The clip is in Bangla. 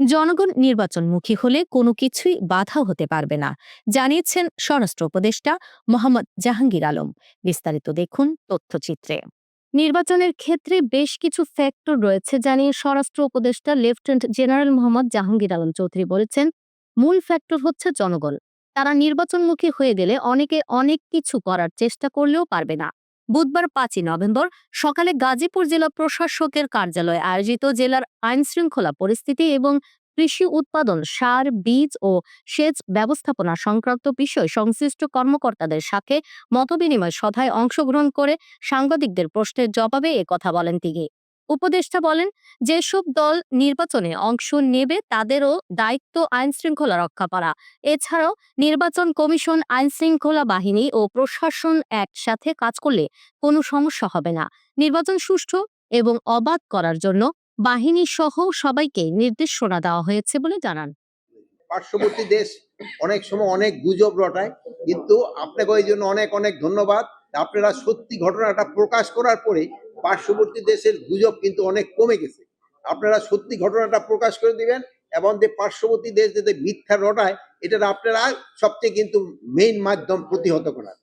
জনগণ নির্বাচনমুখী হলে কোনো কিছুই বাধা হতে পারবে না, জানিয়েছেন স্বরাষ্ট্র উপদেষ্টা মোহাম্মদ জাহাঙ্গীর আলম। বিস্তারিত দেখুন তথ্যচিত্রে। নির্বাচনের ক্ষেত্রে বেশ কিছু ফ্যাক্টর রয়েছে জানিয়ে স্বরাষ্ট্র উপদেষ্টা লেফটেন্যান্ট জেনারেল মোহাম্মদ জাহাঙ্গীর আলম চৌধুরী বলেছেন, মূল ফ্যাক্টর হচ্ছে জনগণ। তারা নির্বাচনমুখী হয়ে গেলে অনেকে অনেক কিছু করার চেষ্টা করলেও পারবে না। বুধবার পাঁচই নভেম্বর সকালে গাজীপুর জেলা প্রশাসকের কার্যালয়ে আয়োজিত জেলার আইন শৃঙ্খলা পরিস্থিতি এবং কৃষি উৎপাদন, সার, বীজ ও সেচ ব্যবস্থাপনা সংক্রান্ত বিষয় সংশ্লিষ্ট কর্মকর্তাদের সাথে মতবিনিময় সভায় অংশগ্রহণ করে সাংবাদিকদের প্রশ্নের জবাবে কথা বলেন তিনি। উপদেষ্টা বলেন যেসব দল নির্বাচনে অংশ নেবে তাদেরও দায়িত্ব আইন শৃঙ্খলা রক্ষা করা। এছাড়াও নির্বাচন কমিশন আইন শৃঙ্খলা বাহিনী ও প্রশাসন একসাথে কাজ করলে কোনো সমস্যা হবে না। নির্বাচন সুষ্ঠু এবং অবাধ করার জন্য বাহিনী সহ সবাইকে নির্দেশনা দেওয়া হয়েছে বলে জানান। পার্শ্ববর্তী দেশ অনেক সময় অনেক গুজব রটায়, কিন্তু আপনাকে ওই জন্য অনেক অনেক ধন্যবাদ। আপনারা সত্যি ঘটনাটা প্রকাশ করার পরে পার্শ্ববর্তী দেশের গুজব কিন্তু অনেক কমে গেছে। আপনারা সত্যি ঘটনাটা প্রকাশ করে দিবেন এবং যে পার্শ্ববর্তী দেশ যাতে মিথ্যা রটায় এটা আপনারা সবচেয়ে কিন্তু মেইন মাধ্যম প্রতিহত করার।